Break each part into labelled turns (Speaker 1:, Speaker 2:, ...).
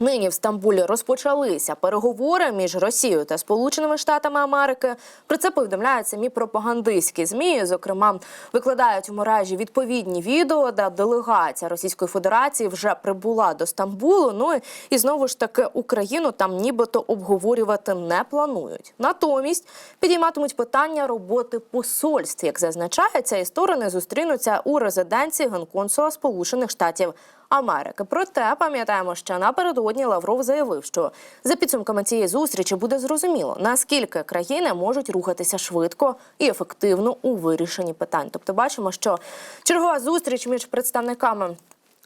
Speaker 1: Нині в Стамбулі розпочалися переговори між Росією та Сполученими Штатами Америки. Про це повідомляють самі пропагандистські змі. Зокрема, викладають у мережі відповідні відео, де делегація Російської Федерації вже прибула до Стамбулу. Ну і- знову ж таки Україну там нібито обговорювати не планують. Натомість підійматимуть питання роботи посольств. Як зазначається, і сторони зустрінуться у резиденції генконсула Сполучених Штатів. Америки. Проте пам'ятаємо, що напередодні Лавров заявив, що за підсумками цієї зустрічі буде зрозуміло, наскільки країни можуть рухатися швидко і ефективно у вирішенні питань. Тобто, бачимо, що чергова зустріч між представниками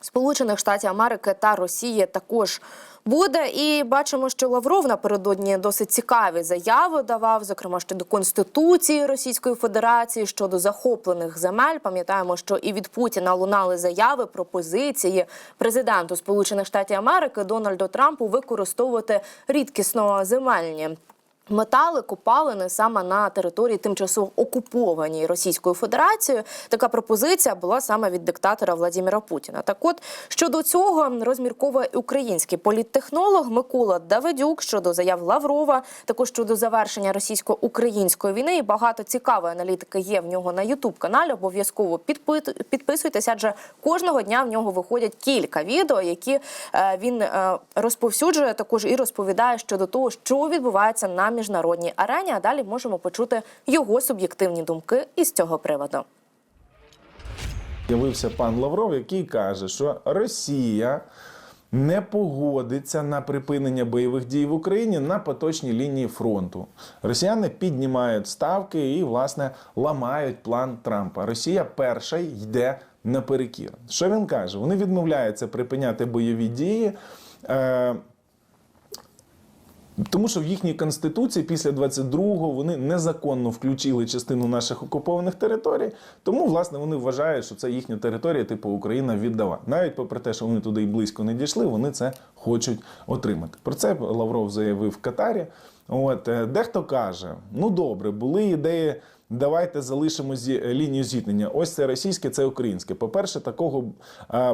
Speaker 1: Сполучених Штатів Америки та Росії також буде. І бачимо, що Лавров напередодні досить цікаві заяви давав, зокрема щодо конституції Російської Федерації, щодо захоплених земель. Пам'ятаємо, що і від Путіна лунали заяви пропозиції президенту Сполучених Штатів Америки Дональду Трампу використовувати рідкісно земельні. Метали копалини саме на території тимчасово окупованій Російською Федерацією. Така пропозиція була саме від диктатора Владимира Путіна. Так, от щодо цього розмірковує український політтехнолог Микола Давидюк щодо заяв Лаврова, також щодо завершення російсько-української війни. І багато цікавої аналітики є в нього на Ютуб каналі. Обов'язково підпи- підписуйтесь, адже кожного дня в нього виходять кілька відео, які е, він е, розповсюджує також і розповідає щодо того, що відбувається на міжнародній арені. А далі можемо почути його суб'єктивні думки із цього приводу.
Speaker 2: З'явився пан Лавров, який каже, що Росія не погодиться на припинення бойових дій в Україні на поточній лінії фронту. Росіяни піднімають ставки і, власне, ламають план Трампа. Росія перша йде наперекір. Що він каже? Вони відмовляються припиняти бойові дії. Е, тому що в їхній конституції після 22-го вони незаконно включили частину наших окупованих територій. Тому, власне, вони вважають, що це їхня територія, типу Україна віддала. Навіть попри те, що вони туди і близько не дійшли, вони це хочуть отримати. Про це Лавров заявив в Катарі. От е, дехто каже: ну добре, були ідеї. Давайте залишимо зі лінію зіткнення. Ось це російське, це українське. По-перше, такого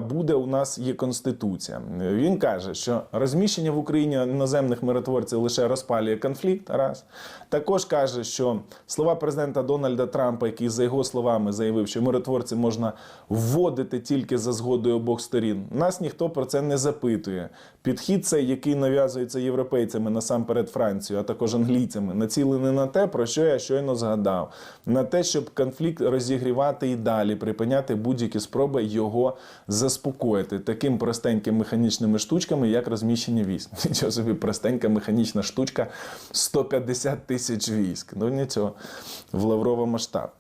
Speaker 2: буде у нас є конституція. Він каже, що розміщення в Україні іноземних миротворців лише розпалює конфлікт. Раз також каже, що слова президента Дональда Трампа, який за його словами заявив, що миротворці можна вводити тільки за згодою обох сторін. Нас ніхто про це не запитує. Підхід цей, який нав'язується європейцями насамперед Францією, а також англійцями, націлений на те, про що я щойно згадав, на те, щоб конфлікт розігрівати і далі, припиняти будь-які спроби його заспокоїти таким простеньким механічними штучками, як розміщення військ. Нічого собі простенька механічна штучка 150 тисяч військ. Ну нічого, в Лаврова масштаб.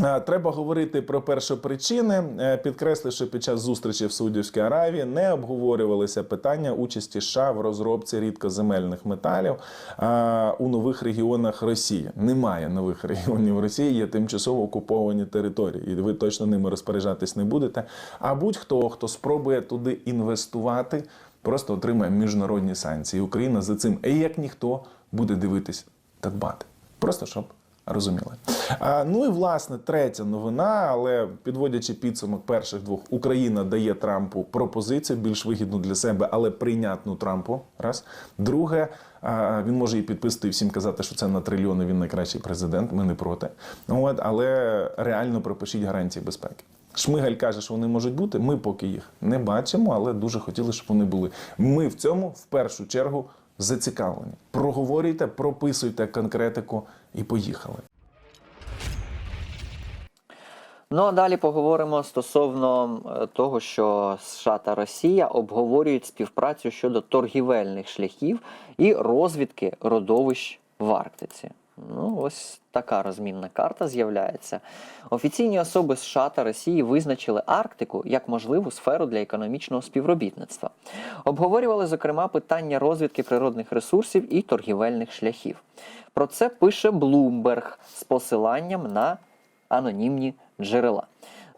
Speaker 2: Е, Треба говорити про першопричини. Е, Підкреслю, що під час зустрічі в Саудівській Аравії не обговорювалися питання участі США в розробці рідкоземельних металів е, у нових регіонах Росії. Немає нових регіонів Росії, є тимчасово окуповані території, і ви точно ними розпоряджатись не будете. А будь-хто, хто спробує туди інвестувати, просто отримає міжнародні санкції. Україна за цим, як ніхто, буде дивитись та дбати. Просто щоб Розуміли. А, ну і власне третя новина, але підводячи підсумок перших двох, Україна дає Трампу пропозицію більш вигідну для себе, але прийнятну Трампу. Раз. Друге, а, він може і підписати і всім казати, що це на трильйони він найкращий президент. Ми не проти. От, але реально пропишіть гарантії безпеки. Шмигаль каже, що вони можуть бути. Ми поки їх не бачимо, але дуже хотіли, щоб вони були. Ми в цьому в першу чергу зацікавлені. Проговорюйте, прописуйте конкретику і поїхали.
Speaker 3: Ну а далі поговоримо стосовно е, того, що США та Росія обговорюють співпрацю щодо торгівельних шляхів і розвідки родовищ в Арктиці. Ну, ось така розмінна карта з'являється. Офіційні особи США та Росії визначили Арктику як можливу сферу для економічного співробітництва. Обговорювали, зокрема, питання розвідки природних ресурсів і торгівельних шляхів. Про це пише Bloomberg з посиланням на анонімні джерела.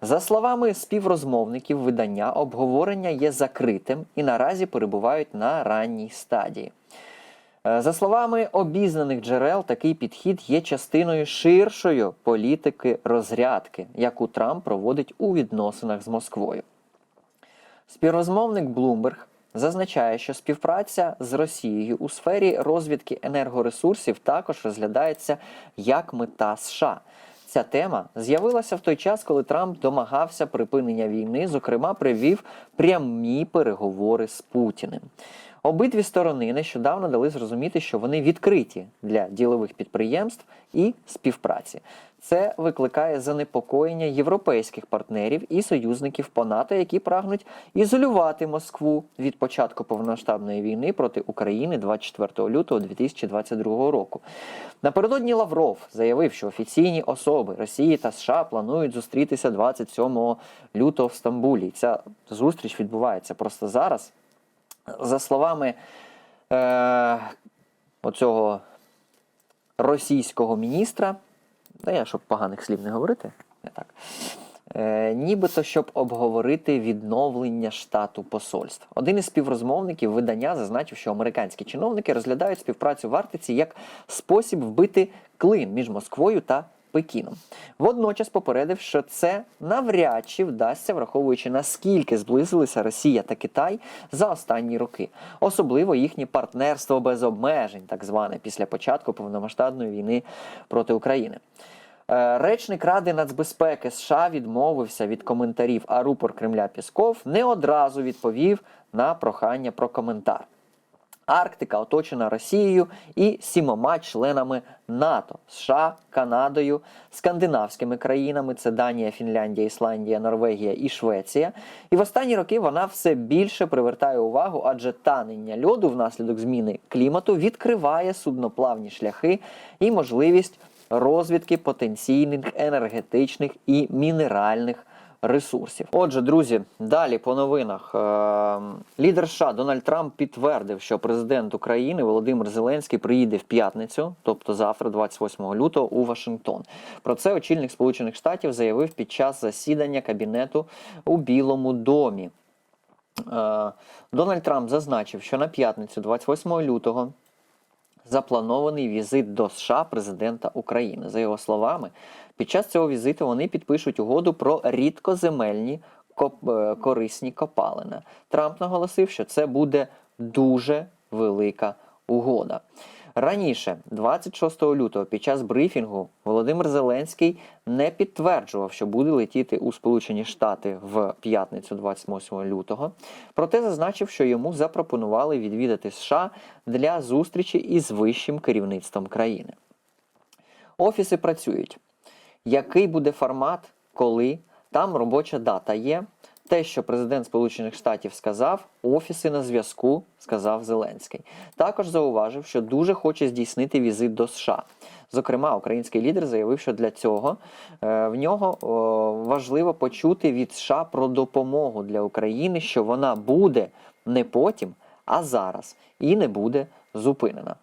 Speaker 3: За словами співрозмовників видання, обговорення є закритим і наразі перебувають на ранній стадії. Е, За словами обізнаних джерел, такий підхід є частиною ширшої політики розрядки, яку Трамп проводить у відносинах з Москвою. Співрозмовник Bloomberg зазначає, що співпраця з Росією у сфері розвідки енергоресурсів також розглядається як мета США. Ця тема з'явилася в той час, коли Трамп домагався припинення війни, зокрема, привів прямі переговори з Путіним. Обидві сторони нещодавно дали зрозуміти, що вони відкриті для ділових підприємств і співпраці. Це викликає занепокоєння європейських партнерів і союзників по НАТО, які прагнуть ізолювати Москву від початку повномасштабної війни проти України 24 лютого 2022 року. Напередодні Лавров заявив, що офіційні особи Росії та США планують зустрітися 27 лютого в Стамбулі. Ця зустріч відбувається просто зараз. За словами е, оцього російського міністра, та я щоб поганих слів не говорити, не так. Е, нібито щоб обговорити відновлення штату посольств. Один із співрозмовників видання зазначив, що американські чиновники розглядають співпрацю в Арктиці як спосіб вбити клин між Москвою та Пекіном. Водночас попередив, що це навряд чи вдасться, враховуючи наскільки зблизилися Росія та Китай за останні роки, особливо їхнє партнерство без обмежень, так зване після початку повномасштабної війни проти України. Е, Речник Ради нацбезпеки США відмовився від коментарів, а рупор Кремля Пісков не одразу відповів на прохання про коментар. Арктика оточена Росією і сімома членами НАТО США, Канадою, скандинавськими країнами це Данія, Фінляндія, Ісландія, Норвегія і Швеція. І в останні роки вона все більше привертає увагу, адже танення льоду внаслідок зміни клімату відкриває судноплавні шляхи і можливість розвідки потенційних енергетичних і мінеральних ресурсів. Отже, друзі, далі по новинах. Е, Лідер США Дональд Трамп підтвердив, що президент України Володимир Зеленський приїде в п'ятницю, тобто завтра, 28 лютого, у Вашингтон. Про це очільник Сполучених Штатів заявив під час засідання кабінету у Білому домі. Е, Дональд Трамп зазначив, що на п'ятницю, 28 лютого, запланований візит до США президента України. За його словами, під час цього візиту вони підпишуть угоду про рідкоземельні е, корисні копалини. Трамп наголосив, що це буде дуже велика угода. Раніше, 26 лютого, під час брифінгу, Володимир Зеленський не підтверджував, що буде летіти у Сполучені Штати в п'ятницю, 28 лютого. Проте зазначив, що йому запропонували відвідати США для зустрічі із вищим керівництвом країни. Офіси працюють. Який буде формат, коли там робоча дата є. Те, що президент Сполучених Штатів сказав, офіси на зв'язку, сказав Зеленський. Також зауважив, що дуже хоче здійснити візит до США. Зокрема, український лідер заявив, що для цього е, в нього о, важливо почути від США про допомогу для України, що вона буде не потім, а зараз, і не буде зупинена.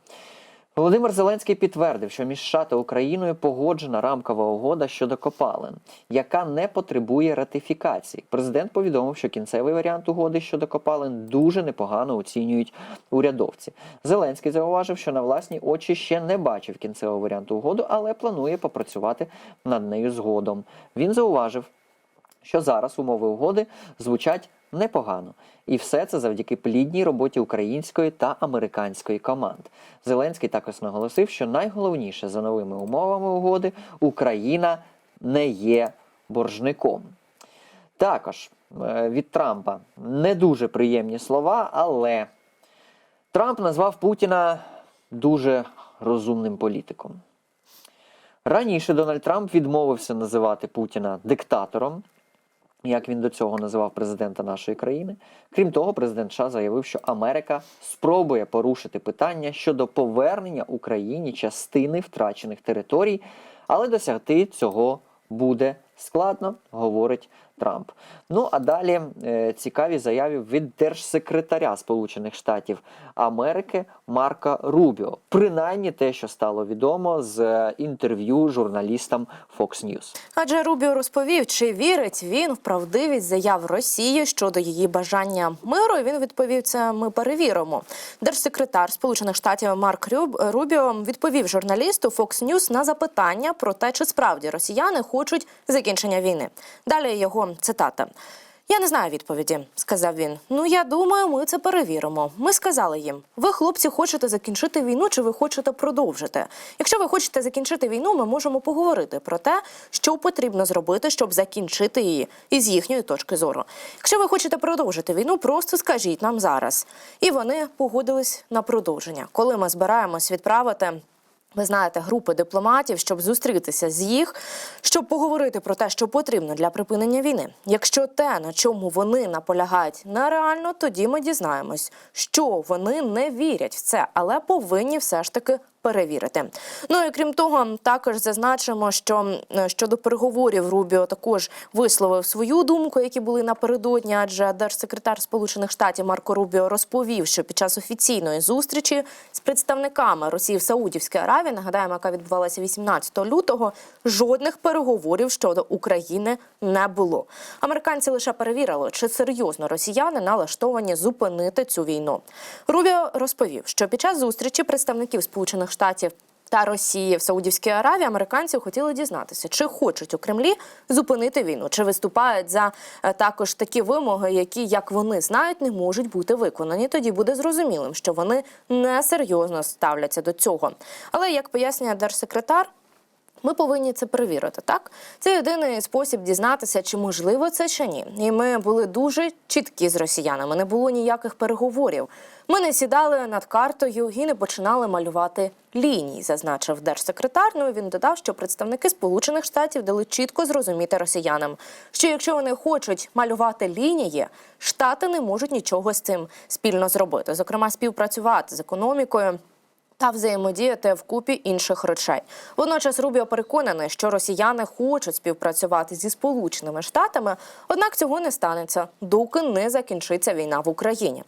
Speaker 3: Володимир Зеленський підтвердив, що між США та Україною погоджена рамкова угода щодо копалин, яка не потребує ратифікації. Президент повідомив, що кінцевий варіант угоди щодо копалин дуже непогано оцінюють урядовці. Зеленський зауважив, що на власні очі ще не бачив кінцевого варіанту угоду, але планує попрацювати над нею згодом. Він зауважив, що зараз умови угоди звучать непогано. І все це завдяки плідній роботі української та американської команд. Зеленський також наголосив, що найголовніше за новими умовами угоди Україна не є боржником. Також е, від Трампа не дуже приємні слова, але Трамп назвав Путіна дуже розумним політиком. Раніше Дональд Трамп відмовився називати Путіна диктатором, як він до цього називав президента нашої країни. Крім того, президент США заявив, що Америка спробує порушити питання щодо повернення Україні частини втрачених територій, але досягти цього буде складно, говорить Трамп. Ну а далі е, цікаві заяви від держсекретаря Сполучених Штатів Америки Марка Рубіо. Принаймні те, що стало відомо з е, інтерв'ю журналістам Fox News.
Speaker 1: Адже Рубіо розповів, чи вірить він в правдивість заяв Росії щодо її бажання миру. І він відповів: це ми перевіримо. Держсекретар Сполучених Штатів Марк Рубіо відповів журналісту Fox News на запитання про те, чи справді росіяни хочуть закінчення війни. Далі його цитата. Я не знаю відповіді, сказав він. Ну я думаю, ми це перевіримо. Ми сказали їм: ви, хлопці, хочете закінчити війну, чи ви хочете продовжити? Якщо ви хочете закінчити війну, ми можемо поговорити про те, що потрібно зробити, щоб закінчити її із їхньої точки зору. Якщо ви хочете продовжити війну, просто скажіть нам зараз. І вони погодились на продовження. Коли ми збираємось відправити. Ви знаєте, групи дипломатів, щоб зустрітися з їх, щоб поговорити про те, що потрібно для припинення війни. Якщо те, на чому вони наполягають, нереально, тоді ми дізнаємось, що вони не вірять в це, але повинні все ж таки перевірити. Ну і крім того, також зазначимо, що щодо переговорів Рубіо також висловив свою думку, які були напередодні, адже держсекретар Сполучених Штатів Марко Рубіо розповів, що під час офіційної зустрічі з представниками Росії в Саудівській Аравії, нагадаємо, яка відбувалася 18 лютого, жодних переговорів щодо України не було. Американці лише перевірили, чи серйозно росіяни налаштовані зупинити цю війну. Рубіо розповів, що під час зустрічі представників Сполучених Штатів та Росії в Саудівській Аравії американці хотіли дізнатися, чи хочуть у Кремлі зупинити війну, чи виступають за е, також такі вимоги, які, як вони знають, не можуть бути виконані. Тоді буде зрозумілим, що вони несерйозно ставляться до цього. Але як пояснює держсекретар. Ми повинні це перевірити. Так, це єдиний спосіб дізнатися, чи можливо це чи ні. І ми були дуже чіткі з росіянами. Не було ніяких переговорів. Ми не сідали над картою і не починали малювати лінії, зазначив держсекретар. Ну і він додав, що представники Сполучених Штатів дали чітко зрозуміти росіянам, що якщо вони хочуть малювати лінії, штати не можуть нічого з цим спільно зробити, зокрема співпрацювати з економікою та взаємодіяти вкупі інших речей. Водночас Рубіо переконаний, що росіяни хочуть співпрацювати зі сполученими штатами, однак цього не станеться, доки не закінчиться війна в Україні.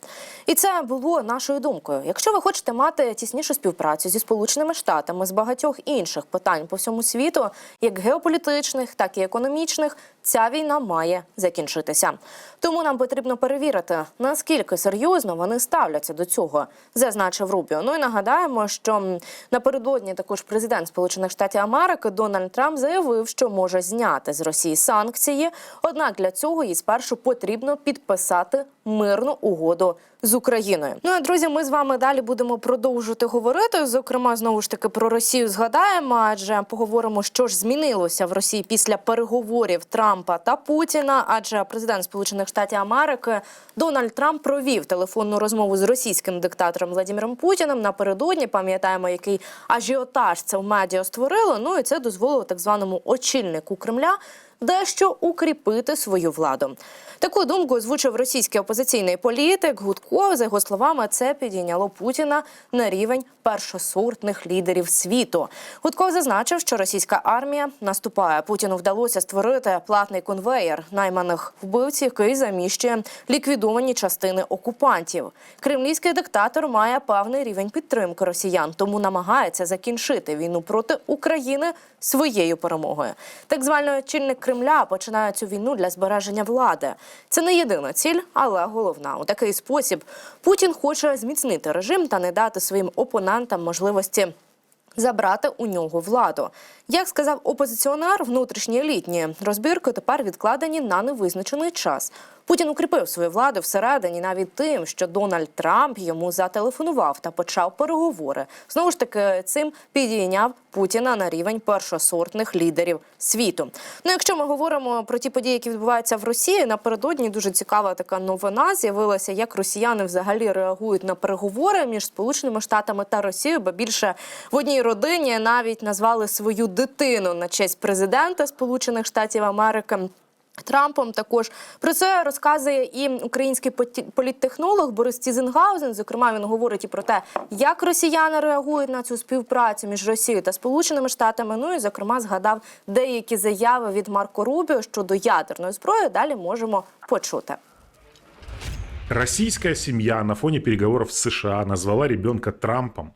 Speaker 1: І це було нашою думкою. Якщо ви хочете мати тіснішу співпрацю зі сполученими штатами з багатьох інших питань по всьому світу, як геополітичних, так і економічних, ця війна має закінчитися. Тому нам потрібно перевірити, наскільки серйозно вони ставляться до цього, зазначив Рубіо. Ну і нагадаємо, що напередодні також президент Сполучених Штатів Америки Дональд Трамп заявив, що може зняти з Росії санкції. Однак для цього їй спершу потрібно підписати мирну угоду з Україною. Ну а друзі, ми з вами далі будемо продовжувати говорити. Зокрема, знову ж таки про Росію згадаємо, адже поговоримо, що ж змінилося в Росії після переговорів Трампа та Путіна. Адже президент Сполучених Штатів Америки Дональд Трамп провів телефонну розмову з російським диктатором Владимиром Путіним. Напередодні пам'ятаємо, який ажіотаж це в медіа створило. Ну і це дозволило так званому очільнику Кремля дещо укріпити свою владу. Таку думку озвучив російський опозиційний політик Гудков. За його словами, це підійняло Путіна на рівень першосортних лідерів світу. Гудков зазначив, що російська армія наступає. Путіну вдалося створити платний конвеєр найманих вбивців, який заміщує ліквідовані частини окупантів. Кремлівський диктатор має певний рівень підтримки росіян, тому намагається закінчити війну проти України своєю перемогою. Так званий очільник Кремля починає цю війну для збереження влади. Це не єдина ціль, але головна. У такий спосіб Путін хоче зміцнити режим та не дати своїм опонентам можливості. Забрати у нього владу, як сказав опозиціонер, внутрішні елітні розбірки тепер відкладені на невизначений час. Путін укріпив свою владу всередині навіть тим, що Дональд Трамп йому зателефонував та почав переговори. Знову ж таки, цим підійняв Путіна на рівень першосортних лідерів світу. Ну, якщо ми говоримо про ті події, які відбуваються в Росії, напередодні дуже цікава така новина з'явилася, як росіяни взагалі реагують на переговори між Сполученими Штатами та Росією, бо більше в одній родині навіть назвали свою дитину на честь президента Сполучених Штатів Америки. Трампом також про це розказує і український політтехнолог Борис Тізенгаузен. Зокрема, він говорить і про те, як росіяни реагують на цю співпрацю між Росією та Сполученими Штатами. Ну і зокрема згадав деякі заяви від Марко Рубіо щодо ядерної зброї. Далі можемо почути.
Speaker 4: Российская семья на фоне переговоров с США назвала ребенка Трампом.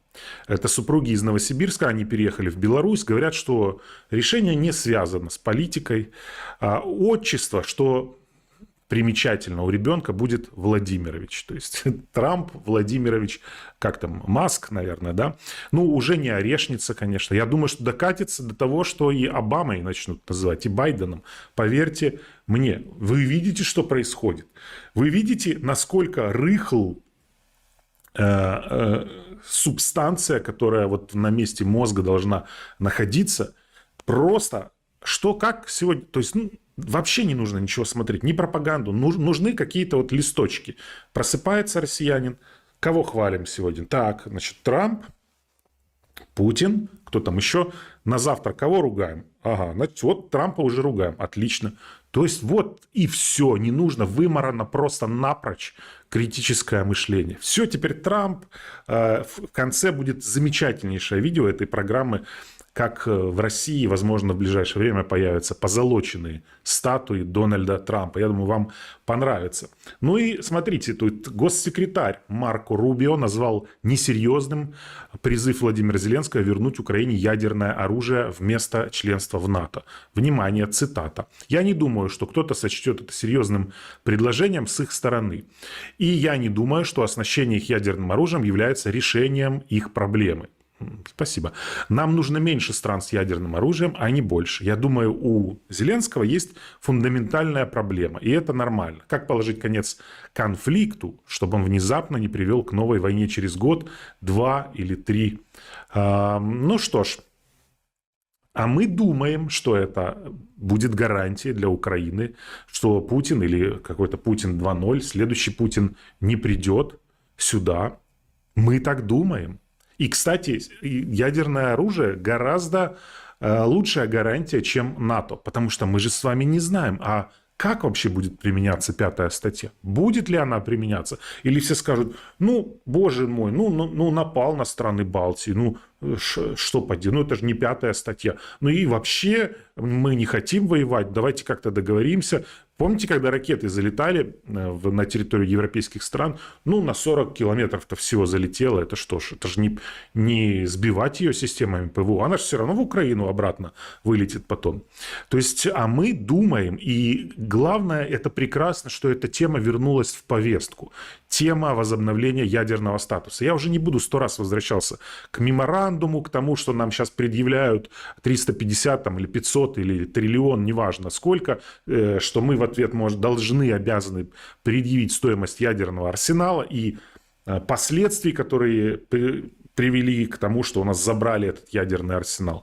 Speaker 4: Это супруги из Новосибирска, они переехали в Беларусь, говорят, что решение не связано с политикой. А отчество, что примечательно у ребенка будет Владимирович. То есть Трамп, Владимирович, как там, Маск, наверное, да? Ну, уже не орешница, конечно. Я думаю, что докатится до того, что и Обамой начнут называть, и Байденом. Поверьте мне, вы видите, что происходит. Вы видите, насколько рыхл субстанция, которая вот на месте мозга должна находиться, просто что как сегодня, то есть ну, вообще не нужно ничего смотреть, ни пропаганду, нужны какие-то вот листочки. Просыпается россиянин, кого хвалим сегодня? Так, значит, Трамп, Путин, кто там еще? На завтра кого ругаем? Ага, значит, вот Трампа уже ругаем. Отлично. То есть вот и все, не нужно, выморано просто напрочь критическое мышление. Все, теперь Трамп. Э, В конце будет замечательнейшее видео этой программы, как э, в России, возможно, в ближайшее время появятся позолоченные статуи Дональда Трампа. Я думаю, вам понравится. Ну и смотрите, тут госсекретарь Марко Рубио назвал несерьезным призыв Владимира Зеленского вернуть Украине ядерное оружие вместо членства в НАТО. Внимание, цитата. «Я не думаю, что кто-то сочтет это серьезным предложением с их стороны. И я не думаю, что оснащение их ядерным оружием является решением их проблемы». Спасибо. Нам нужно меньше стран с ядерным оружием, а не больше. Я думаю, у Зеленского есть фундаментальная проблема, и это нормально. Как положить конец конфликту, чтобы он внезапно не привел к новой войне через год, два или три? А, Ну что ж, а мы думаем, что это будет гарантией для Украины, что Путин или какой-то Путин 2.0, следующий Путин не придет сюда. Мы так думаем. И, кстати, ядерное оружие гораздо э, лучшая гарантия, чем НАТО, потому что мы же с вами не знаем, а как вообще будет применяться пятая статья? Будет ли она применяться? Или все скажут, ну, боже мой, ну, ну, ну напал на страны Балтии, ну, ш- что поделать, ну, это же не пятая статья. Ну и вообще мы не хотим воевать, давайте как-то договоримся. Помните, когда ракеты залетали э, в- на территорию европейских стран, ну, на 40 километров-то всего залетело, это что ж, это же не, не сбивать ее системами ПВО, она же все равно в Украину обратно вылетит потом. То есть, а мы думаем, и главное, это прекрасно, что эта тема вернулась в повестку. Тема возобновления ядерного статуса. Я уже не буду сто раз возвращался к меморандуму, к тому, что нам сейчас предъявляют 350 там, или 500 или триллион, неважно сколько, э, что мы в ответ может, должны, обязаны предъявить стоимость ядерного арсенала и э, последствий, которые при- привели к тому, что у нас забрали этот ядерный арсенал.